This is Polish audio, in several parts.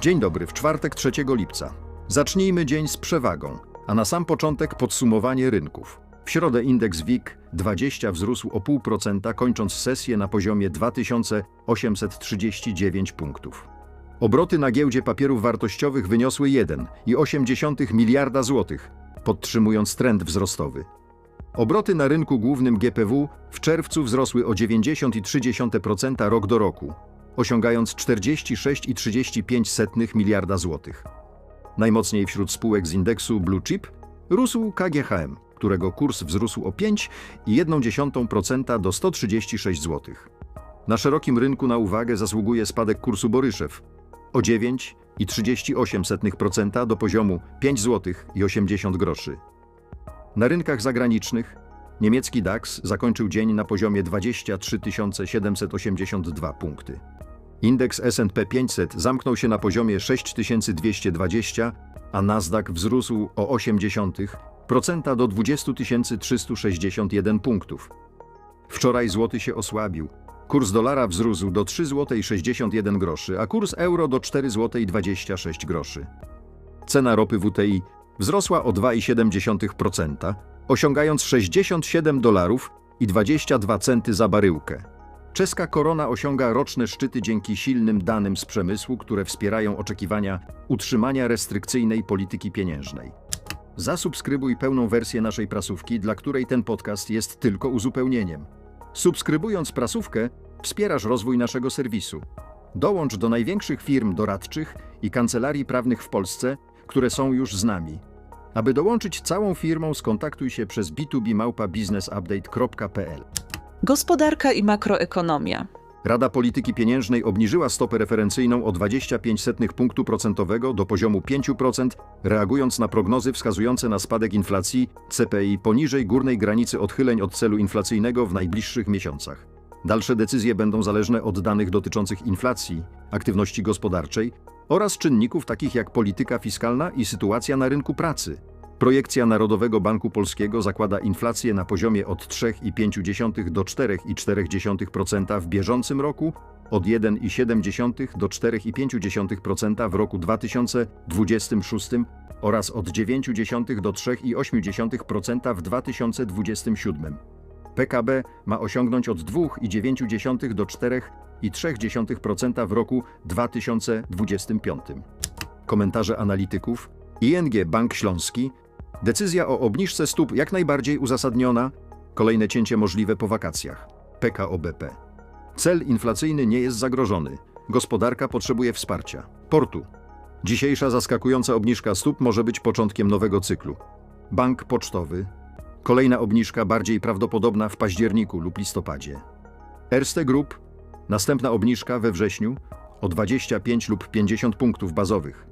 Dzień dobry, w czwartek 3 lipca. Zacznijmy dzień z przewagą, a na sam początek podsumowanie rynków. W środę indeks WIG 20 wzrósł o 0,5%, kończąc sesję na poziomie 2839 punktów. Obroty na giełdzie papierów wartościowych wyniosły 1,8 miliarda złotych, podtrzymując trend wzrostowy. Obroty na rynku głównym GPW w czerwcu wzrosły o 90,3% rok do roku, osiągając 46,35 miliarda złotych. Najmocniej wśród spółek z indeksu Blue Chip rósł KGHM, którego kurs wzrósł o 5,1% do 136 zł. Na szerokim rynku na uwagę zasługuje spadek kursu Boryszew o 9,38% do poziomu 5 zł i 80 groszy. Na rynkach zagranicznych niemiecki DAX zakończył dzień na poziomie 23 782 punkty. Indeks S&P 500 zamknął się na poziomie 6220, a Nasdaq wzrósł o 0,8% do 20 361 punktów. Wczoraj złoty się osłabił. Kurs dolara wzrósł do 3,61 zł, a kurs euro do 4,26 groszy. Cena ropy WTI wzrosła o 2,7%, osiągając 67 dolarów i 22 centy za baryłkę. Czeska korona osiąga roczne szczyty dzięki silnym danym z przemysłu, które wspierają oczekiwania utrzymania restrykcyjnej polityki pieniężnej. Zasubskrybuj pełną wersję naszej prasówki, dla której ten podcast jest tylko uzupełnieniem. Subskrybując prasówkę, wspierasz rozwój naszego serwisu. Dołącz do największych firm doradczych i kancelarii prawnych w Polsce, które są już z nami. Aby dołączyć całą firmą, skontaktuj się przez b2b małpa businessupdate.pl. Gospodarka i makroekonomia. Rada Polityki Pieniężnej obniżyła stopę referencyjną o 25 punktu procentowego do poziomu 5%, reagując na prognozy wskazujące na spadek inflacji CPI poniżej górnej granicy odchyleń od celu inflacyjnego w najbliższych miesiącach. Dalsze decyzje będą zależne od danych dotyczących inflacji, aktywności gospodarczej oraz czynników takich jak polityka fiskalna i sytuacja na rynku pracy. Projekcja Narodowego Banku Polskiego zakłada inflację na poziomie od 3,5 do 4,4% w bieżącym roku, od 1,7 do 4,5% w roku 2026 oraz od 0,9 do 3,8% w 2027. PKB ma osiągnąć od 2,9 do 4,3% w roku 2025. Komentarze analityków ING Bank Śląski Decyzja o obniżce stóp jak najbardziej uzasadniona. Kolejne cięcie możliwe po wakacjach. PKO BP. Cel inflacyjny nie jest zagrożony. Gospodarka potrzebuje wsparcia. Portu. Dzisiejsza zaskakująca obniżka stóp może być początkiem nowego cyklu. Bank pocztowy. Kolejna obniżka bardziej prawdopodobna w październiku lub listopadzie. Erste Group. Następna obniżka we wrześniu o 25 lub 50 punktów bazowych.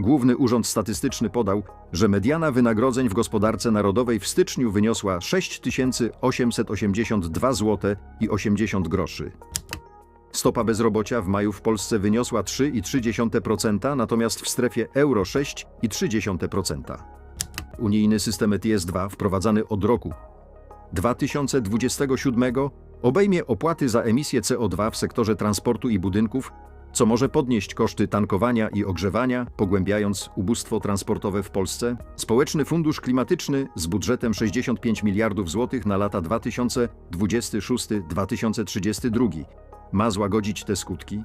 Główny Urząd Statystyczny podał, że mediana wynagrodzeń w gospodarce narodowej w styczniu wyniosła 6882 zł i 80 groszy. Stopa bezrobocia w maju w Polsce wyniosła 3,3%, natomiast w strefie euro 6,3%. Unijny system ETS-2 wprowadzany od roku 2027 obejmie opłaty za emisję CO2 w sektorze transportu i budynków co może podnieść koszty tankowania i ogrzewania, pogłębiając ubóstwo transportowe w Polsce. Społeczny Fundusz Klimatyczny z budżetem 65 miliardów złotych na lata 2026-2032 ma złagodzić te skutki.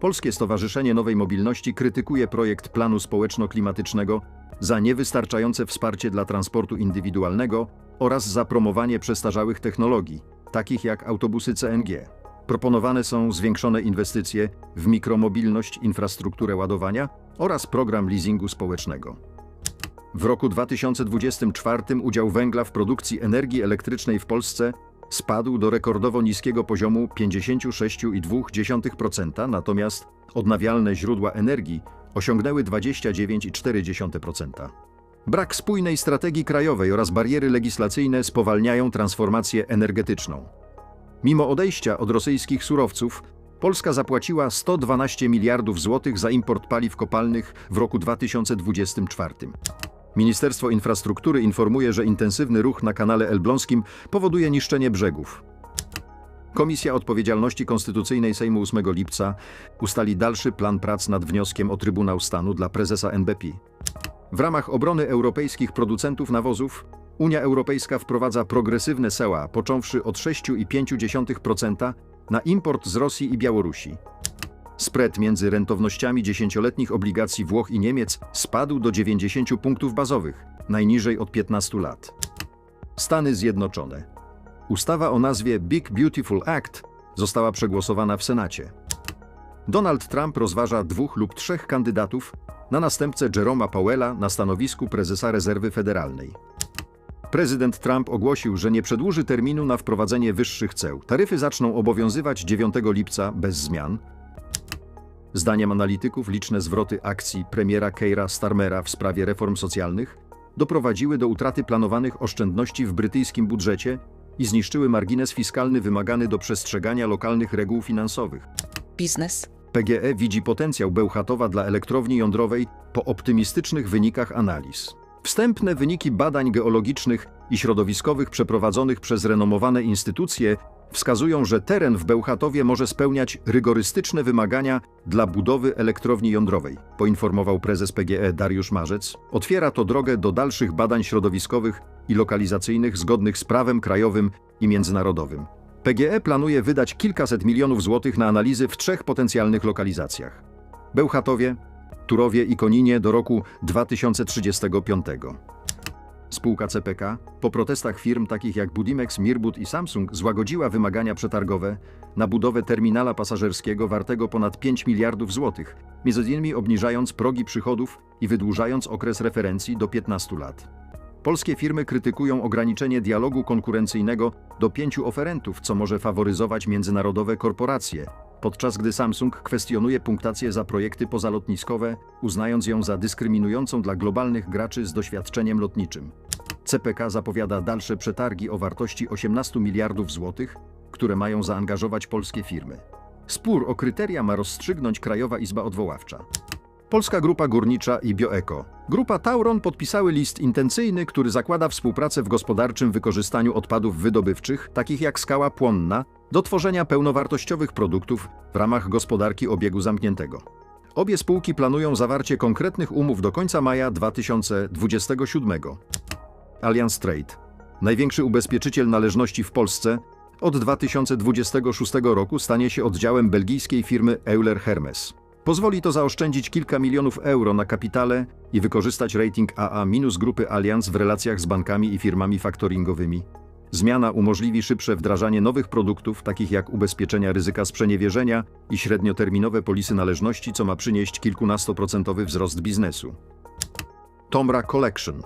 Polskie Stowarzyszenie Nowej Mobilności krytykuje projekt planu społeczno-klimatycznego za niewystarczające wsparcie dla transportu indywidualnego oraz za promowanie przestarzałych technologii, takich jak autobusy CNG. Proponowane są zwiększone inwestycje w mikromobilność, infrastrukturę ładowania oraz program leasingu społecznego. W roku 2024 udział węgla w produkcji energii elektrycznej w Polsce spadł do rekordowo niskiego poziomu 56,2%, natomiast odnawialne źródła energii osiągnęły 29,4%. Brak spójnej strategii krajowej oraz bariery legislacyjne spowalniają transformację energetyczną. Mimo odejścia od rosyjskich surowców, Polska zapłaciła 112 miliardów złotych za import paliw kopalnych w roku 2024. Ministerstwo Infrastruktury informuje, że intensywny ruch na kanale elbląskim powoduje niszczenie brzegów. Komisja Odpowiedzialności Konstytucyjnej Sejmu 8 lipca ustali dalszy plan prac nad wnioskiem o Trybunał Stanu dla prezesa NBP. W ramach obrony europejskich producentów nawozów Unia Europejska wprowadza progresywne seła, począwszy od 6,5% na import z Rosji i Białorusi. Spread między rentownościami dziesięcioletnich obligacji Włoch i Niemiec spadł do 90 punktów bazowych, najniżej od 15 lat. Stany Zjednoczone. Ustawa o nazwie Big Beautiful Act została przegłosowana w Senacie. Donald Trump rozważa dwóch lub trzech kandydatów na następcę Jeroma Powella na stanowisku prezesa rezerwy federalnej. Prezydent Trump ogłosił, że nie przedłuży terminu na wprowadzenie wyższych ceł. Taryfy zaczną obowiązywać 9 lipca bez zmian. Zdaniem analityków liczne zwroty akcji premiera Keira Starmera w sprawie reform socjalnych doprowadziły do utraty planowanych oszczędności w brytyjskim budżecie i zniszczyły margines fiskalny wymagany do przestrzegania lokalnych reguł finansowych. Biznes. PGE widzi potencjał Bełchatowa dla elektrowni jądrowej po optymistycznych wynikach analiz. Wstępne wyniki badań geologicznych i środowiskowych przeprowadzonych przez renomowane instytucje wskazują, że teren w Bełchatowie może spełniać rygorystyczne wymagania dla budowy elektrowni jądrowej, poinformował prezes PGE Dariusz Marzec. Otwiera to drogę do dalszych badań środowiskowych i lokalizacyjnych zgodnych z prawem krajowym i międzynarodowym. PGE planuje wydać kilkaset milionów złotych na analizy w trzech potencjalnych lokalizacjach: Bełchatowie, Turowie i Koninie do roku 2035. Spółka CPK po protestach firm takich jak Budimex, Mirbut i Samsung złagodziła wymagania przetargowe na budowę terminala pasażerskiego wartego ponad 5 miliardów złotych, między innymi obniżając progi przychodów i wydłużając okres referencji do 15 lat. Polskie firmy krytykują ograniczenie dialogu konkurencyjnego do pięciu oferentów, co może faworyzować międzynarodowe korporacje, podczas gdy Samsung kwestionuje punktację za projekty pozalotniskowe, uznając ją za dyskryminującą dla globalnych graczy z doświadczeniem lotniczym. CPK zapowiada dalsze przetargi o wartości 18 miliardów złotych, które mają zaangażować polskie firmy. Spór o kryteria ma rozstrzygnąć Krajowa Izba Odwoławcza. Polska Grupa Górnicza i Bioeko. Grupa Tauron podpisały list intencyjny, który zakłada współpracę w gospodarczym wykorzystaniu odpadów wydobywczych, takich jak skała płonna, do tworzenia pełnowartościowych produktów w ramach gospodarki obiegu zamkniętego. Obie spółki planują zawarcie konkretnych umów do końca maja 2027. Allianz Trade, największy ubezpieczyciel należności w Polsce, od 2026 roku stanie się oddziałem belgijskiej firmy Euler Hermes. Pozwoli to zaoszczędzić kilka milionów euro na kapitale i wykorzystać rating AA- grupy Allianz w relacjach z bankami i firmami faktoringowymi. Zmiana umożliwi szybsze wdrażanie nowych produktów, takich jak ubezpieczenia ryzyka sprzeniewierzenia i średnioterminowe polisy należności, co ma przynieść kilkunastoprocentowy wzrost biznesu. Tomra Collection.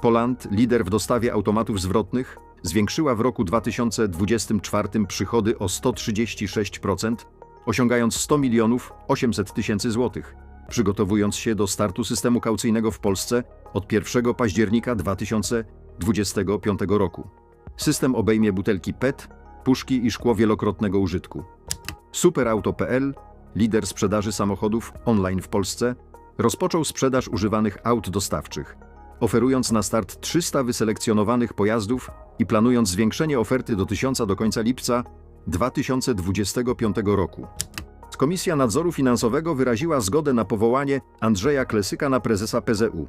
Poland, lider w dostawie automatów zwrotnych, zwiększyła w roku 2024 przychody o 136%, osiągając 100 milionów 800 tysięcy złotych, przygotowując się do startu systemu kaucyjnego w Polsce od 1 października 2025 roku. System obejmie butelki PET, puszki i szkło wielokrotnego użytku. Superauto.pl, lider sprzedaży samochodów online w Polsce, rozpoczął sprzedaż używanych aut dostawczych, oferując na start 300 wyselekcjonowanych pojazdów i planując zwiększenie oferty do 1000 do końca lipca 2025 roku. Komisja Nadzoru Finansowego wyraziła zgodę na powołanie Andrzeja Klesyka na prezesa PZU.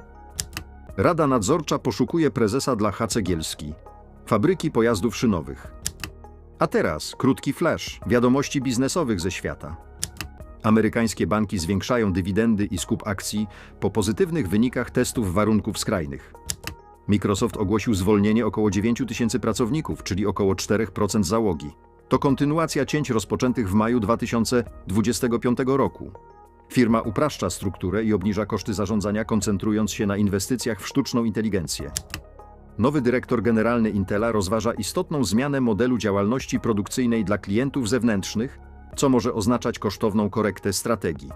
Rada Nadzorcza poszukuje prezesa dla HC Gielski, fabryki pojazdów szynowych. A teraz krótki flash wiadomości biznesowych ze świata. Amerykańskie banki zwiększają dywidendy i skup akcji po pozytywnych wynikach testów warunków skrajnych. Microsoft ogłosił zwolnienie około 9 tysięcy pracowników, czyli około 4% załogi. To kontynuacja cięć rozpoczętych w maju 2025 roku. Firma upraszcza strukturę i obniża koszty zarządzania, koncentrując się na inwestycjach w sztuczną inteligencję. Nowy dyrektor generalny Intela rozważa istotną zmianę modelu działalności produkcyjnej dla klientów zewnętrznych, co może oznaczać kosztowną korektę strategii.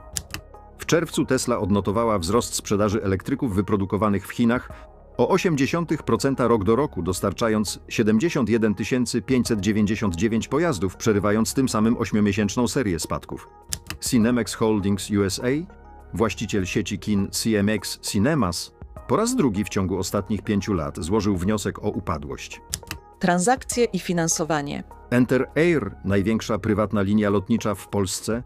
W czerwcu Tesla odnotowała wzrost sprzedaży elektryków wyprodukowanych w Chinach o 0,8% rok do roku, dostarczając 71 599 pojazdów, przerywając tym samym 8-miesięczną serię spadków. Cinemex Holdings USA, właściciel sieci kin CMX Cinemas, po raz drugi w ciągu ostatnich pięciu lat złożył wniosek o upadłość. Transakcje i finansowanie. Enter Air, największa prywatna linia lotnicza w Polsce,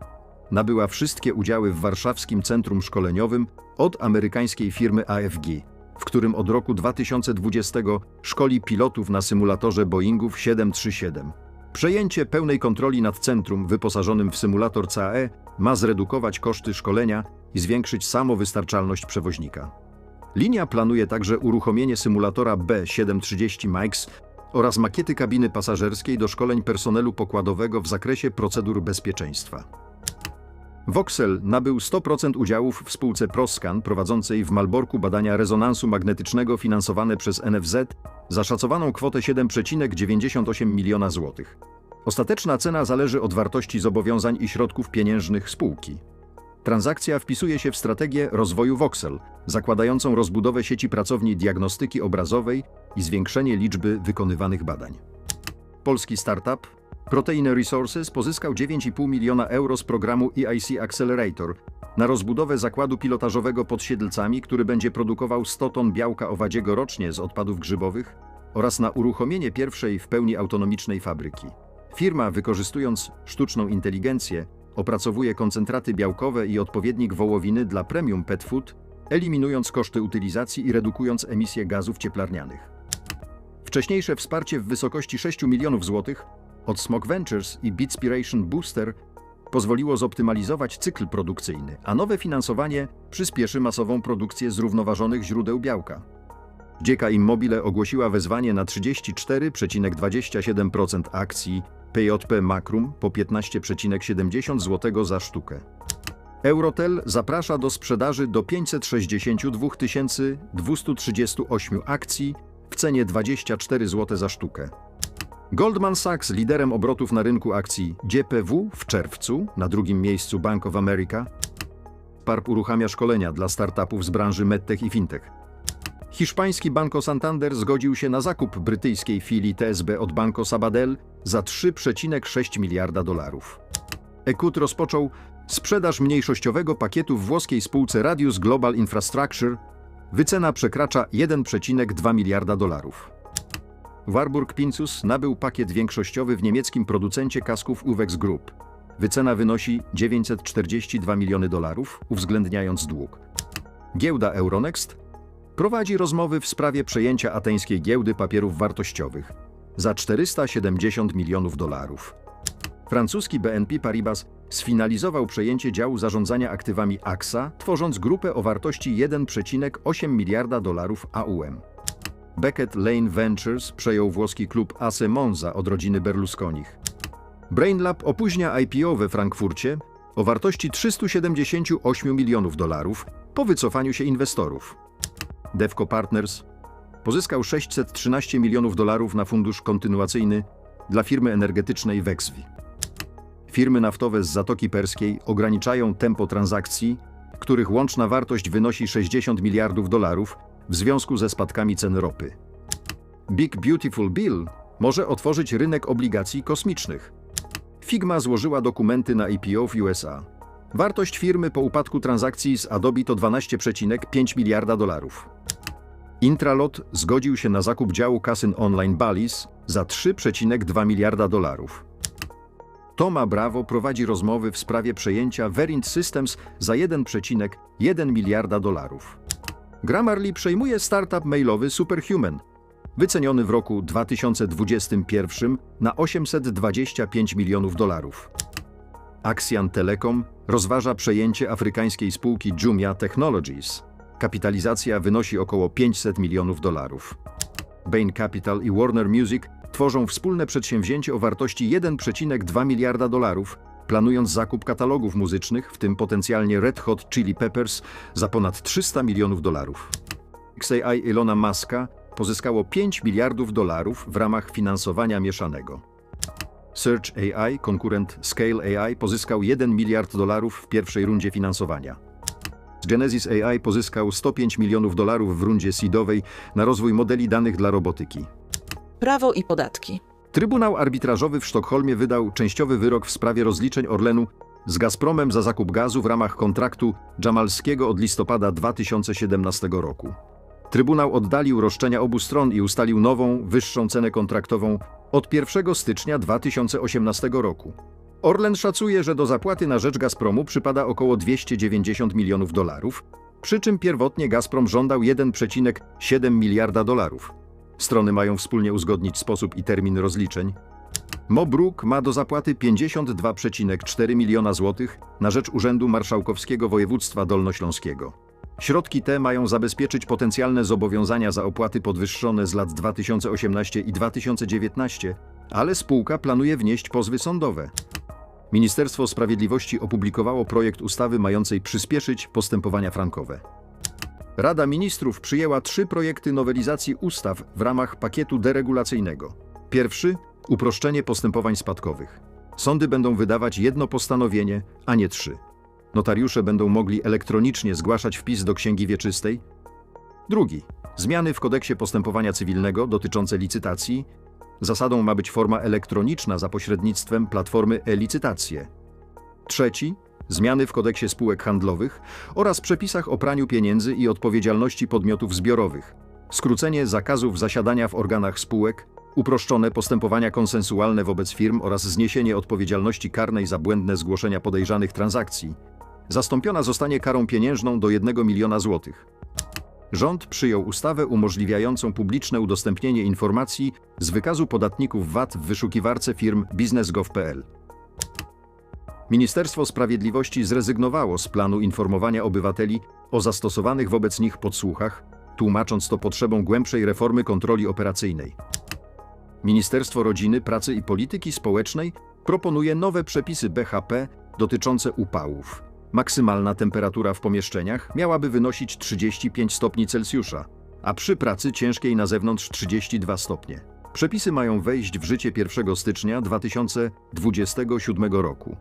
nabyła wszystkie udziały w warszawskim centrum szkoleniowym od amerykańskiej firmy AFG, w którym od roku 2020 szkoli pilotów na symulatorze Boeingów 737. Przejęcie pełnej kontroli nad centrum wyposażonym w symulator CAE ma zredukować koszty szkolenia i zwiększyć samowystarczalność przewoźnika. Linia planuje także uruchomienie symulatora B730 MAX oraz makiety kabiny pasażerskiej do szkoleń personelu pokładowego w zakresie procedur bezpieczeństwa. Voxel nabył 100% udziałów w spółce Proscan prowadzącej w Malborku badania rezonansu magnetycznego finansowane przez NFZ za szacowaną kwotę 7,98 miliona złotych. Ostateczna cena zależy od wartości zobowiązań i środków pieniężnych spółki. Transakcja wpisuje się w strategię rozwoju Voxel, zakładającą rozbudowę sieci pracowni diagnostyki obrazowej i zwiększenie liczby wykonywanych badań. Polski startup Protein Resources pozyskał 9,5 miliona euro z programu EIC Accelerator na rozbudowę zakładu pilotażowego pod Siedlcami, który będzie produkował 100 ton białka owadziego rocznie z odpadów grzybowych oraz na uruchomienie pierwszej w pełni autonomicznej fabryki. Firma, wykorzystując sztuczną inteligencję, opracowuje koncentraty białkowe i odpowiednik wołowiny dla premium pet food, eliminując koszty utylizacji i redukując emisję gazów cieplarnianych. Wcześniejsze wsparcie w wysokości 6 milionów złotych od Smog Ventures i Bitspiration Booster pozwoliło zoptymalizować cykl produkcyjny, a nowe finansowanie przyspieszy masową produkcję zrównoważonych źródeł białka. Dzieka Immobile ogłosiła wezwanie na 34,27% akcji PJP Makrum po 15,70 zł za sztukę. Eurotel zaprasza do sprzedaży do 562 238 akcji w cenie 24 zł za sztukę. Goldman Sachs, liderem obrotów na rynku akcji GPW w czerwcu, na drugim miejscu Bank of America, PARP uruchamia szkolenia dla startupów z branży medtech i fintech. Hiszpański Banco Santander zgodził się na zakup brytyjskiej filii TSB od Banco Sabadell za 3,6 miliarda dolarów. Ekut rozpoczął sprzedaż mniejszościowego pakietu w włoskiej spółce Radius Global Infrastructure. Wycena przekracza 1,2 miliarda dolarów. Warburg Pincus nabył pakiet większościowy w niemieckim producencie kasków Uwex Group. Wycena wynosi 942 miliony dolarów, uwzględniając dług. Giełda Euronext prowadzi rozmowy w sprawie przejęcia ateńskiej giełdy papierów wartościowych za 470 milionów dolarów. Francuski BNP Paribas sfinalizował przejęcie działu zarządzania aktywami AXA, tworząc grupę o wartości 1,8 miliarda dolarów AUM. Beckett Lane Ventures przejął włoski klub Ace Monza od rodziny Berlusconich. Brainlab opóźnia IPO we Frankfurcie o wartości 378 milionów dolarów po wycofaniu się inwestorów. Devco Partners pozyskał 613 milionów dolarów na fundusz kontynuacyjny dla firmy energetycznej Wexwi. Firmy naftowe z Zatoki Perskiej ograniczają tempo transakcji, których łączna wartość wynosi 60 miliardów dolarów w związku ze spadkami cen ropy. Big Beautiful Bill może otworzyć rynek obligacji kosmicznych. Figma złożyła dokumenty na IPO w USA. Wartość firmy po upadku transakcji z Adobe to 12,5 miliarda dolarów. Intralot zgodził się na zakup działu kasyn online Balis za 3,2 miliarda dolarów. Toma Bravo prowadzi rozmowy w sprawie przejęcia Verint Systems za 1,1 miliarda dolarów. Grammarly przejmuje startup mailowy Superhuman, wyceniony w roku 2021 na 825 milionów dolarów. Axian Telecom rozważa przejęcie afrykańskiej spółki Jumia Technologies. Kapitalizacja wynosi około 500 milionów dolarów. Bain Capital i Warner Music tworzą wspólne przedsięwzięcie o wartości 1,2 miliarda dolarów, planując zakup katalogów muzycznych, w tym potencjalnie Red Hot Chili Peppers, za ponad 300 milionów dolarów. XAI Elona Muska pozyskało 5 miliardów dolarów w ramach finansowania mieszanego. Search AI, konkurent Scale AI, pozyskał 1 miliard dolarów w pierwszej rundzie finansowania. Genesis AI pozyskał 105 milionów dolarów w rundzie seedowej na rozwój modeli danych dla robotyki. Prawo i podatki. Trybunał Arbitrażowy w Sztokholmie wydał częściowy wyrok w sprawie rozliczeń Orlenu z Gazpromem za zakup gazu w ramach kontraktu Jamalskiego od listopada 2017 roku. Trybunał oddalił roszczenia obu stron i ustalił nową, wyższą cenę kontraktową od 1 stycznia 2018 roku. Orlen szacuje, że do zapłaty na rzecz Gazpromu przypada około 290 milionów dolarów, przy czym pierwotnie Gazprom żądał 1,7 miliarda dolarów. Strony mają wspólnie uzgodnić sposób i termin rozliczeń. Mobruk ma do zapłaty 52,4 miliona złotych na rzecz Urzędu Marszałkowskiego Województwa Dolnośląskiego. Środki te mają zabezpieczyć potencjalne zobowiązania za opłaty podwyższone z lat 2018 i 2019, ale spółka planuje wnieść pozwy sądowe. Ministerstwo Sprawiedliwości opublikowało projekt ustawy mającej przyspieszyć postępowania frankowe. Rada Ministrów przyjęła trzy projekty nowelizacji ustaw w ramach pakietu deregulacyjnego. Pierwszy uproszczenie postępowań spadkowych. Sądy będą wydawać jedno postanowienie, a nie trzy. Notariusze będą mogli elektronicznie zgłaszać wpis do księgi wieczystej. Drugi zmiany w kodeksie postępowania cywilnego dotyczące licytacji. Zasadą ma być forma elektroniczna za pośrednictwem platformy e-licytacje. Trzeci zmiany w kodeksie spółek handlowych oraz przepisach o praniu pieniędzy i odpowiedzialności podmiotów zbiorowych. Skrócenie zakazów zasiadania w organach spółek, uproszczone postępowania konsensualne wobec firm oraz zniesienie odpowiedzialności karnej za błędne zgłoszenia podejrzanych transakcji. Zastąpiona zostanie karą pieniężną do 1 miliona złotych. Rząd przyjął ustawę umożliwiającą publiczne udostępnienie informacji z wykazu podatników VAT w wyszukiwarce firm biznesgov.pl. Ministerstwo Sprawiedliwości zrezygnowało z planu informowania obywateli o zastosowanych wobec nich podsłuchach, tłumacząc to potrzebą głębszej reformy kontroli operacyjnej. Ministerstwo Rodziny, Pracy i Polityki Społecznej proponuje nowe przepisy BHP dotyczące upałów. Maksymalna temperatura w pomieszczeniach miałaby wynosić 35 stopni Celsjusza, a przy pracy ciężkiej na zewnątrz 32 stopnie. Przepisy mają wejść w życie 1 stycznia 2027 roku.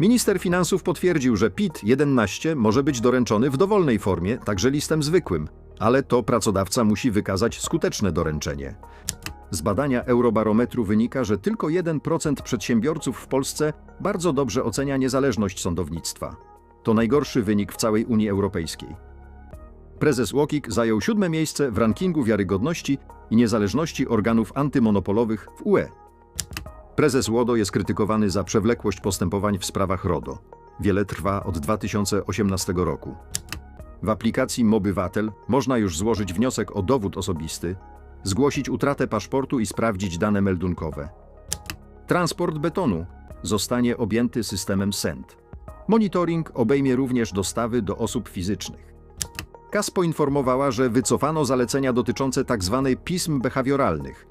Minister finansów potwierdził, że PIT-11 może być doręczony w dowolnej formie, także listem zwykłym, ale to pracodawca musi wykazać skuteczne doręczenie. Z badania Eurobarometru wynika, że tylko 1% przedsiębiorców w Polsce bardzo dobrze ocenia niezależność sądownictwa. To najgorszy wynik w całej Unii Europejskiej. Prezes Łokik zajął siódme miejsce w rankingu wiarygodności i niezależności organów antymonopolowych w UE. Prezes Łodo jest krytykowany za przewlekłość postępowań w sprawach RODO. Wiele trwa od 2018 roku. W aplikacji Mobywatel można już złożyć wniosek o dowód osobisty, zgłosić utratę paszportu i sprawdzić dane meldunkowe. Transport betonu zostanie objęty systemem SEND. Monitoring obejmie również dostawy do osób fizycznych. KAS poinformowała, że wycofano zalecenia dotyczące tzw. pism behawioralnych,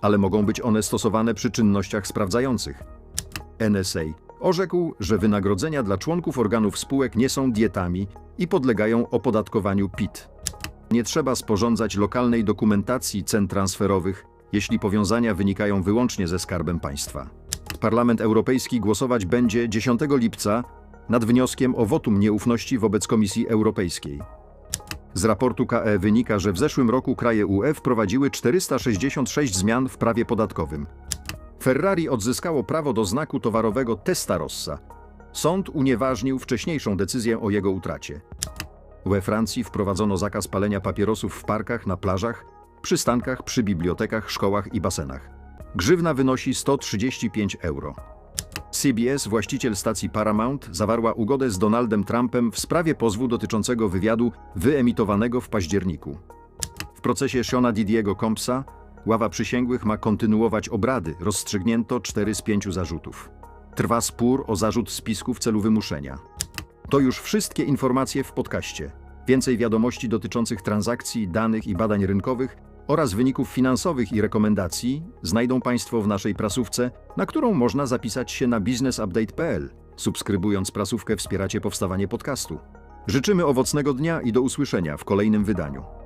ale mogą być one stosowane przy czynnościach sprawdzających. NSA orzekł, że wynagrodzenia dla członków organów spółek nie są dietami i podlegają opodatkowaniu PIT. Nie trzeba sporządzać lokalnej dokumentacji cen transferowych, jeśli powiązania wynikają wyłącznie ze skarbem państwa. Parlament Europejski głosować będzie 10 lipca nad wnioskiem o wotum nieufności wobec Komisji Europejskiej. Z raportu KE wynika, że w zeszłym roku kraje UE wprowadziły 466 zmian w prawie podatkowym. Ferrari odzyskało prawo do znaku towarowego Testarossa. Sąd unieważnił wcześniejszą decyzję o jego utracie. We Francji wprowadzono zakaz palenia papierosów w parkach, na plażach, przystankach, przy bibliotekach, szkołach i basenach. Grzywna wynosi 135 euro. CBS, właściciel stacji Paramount, zawarła ugodę z Donaldem Trumpem w sprawie pozwu dotyczącego wywiadu wyemitowanego w październiku. W procesie Shona Didiego Compsa ława przysięgłych ma kontynuować obrady. Rozstrzygnięto 4 z 5 zarzutów. Trwa spór o zarzut spisku w celu wymuszenia. To już wszystkie informacje w podcaście. Więcej wiadomości dotyczących transakcji, danych i badań rynkowych oraz wyników finansowych i rekomendacji znajdą Państwo w naszej prasówce, na którą można zapisać się na businessupdate.pl. Subskrybując prasówkę wspieracie powstawanie podcastu. Życzymy owocnego dnia i do usłyszenia w kolejnym wydaniu.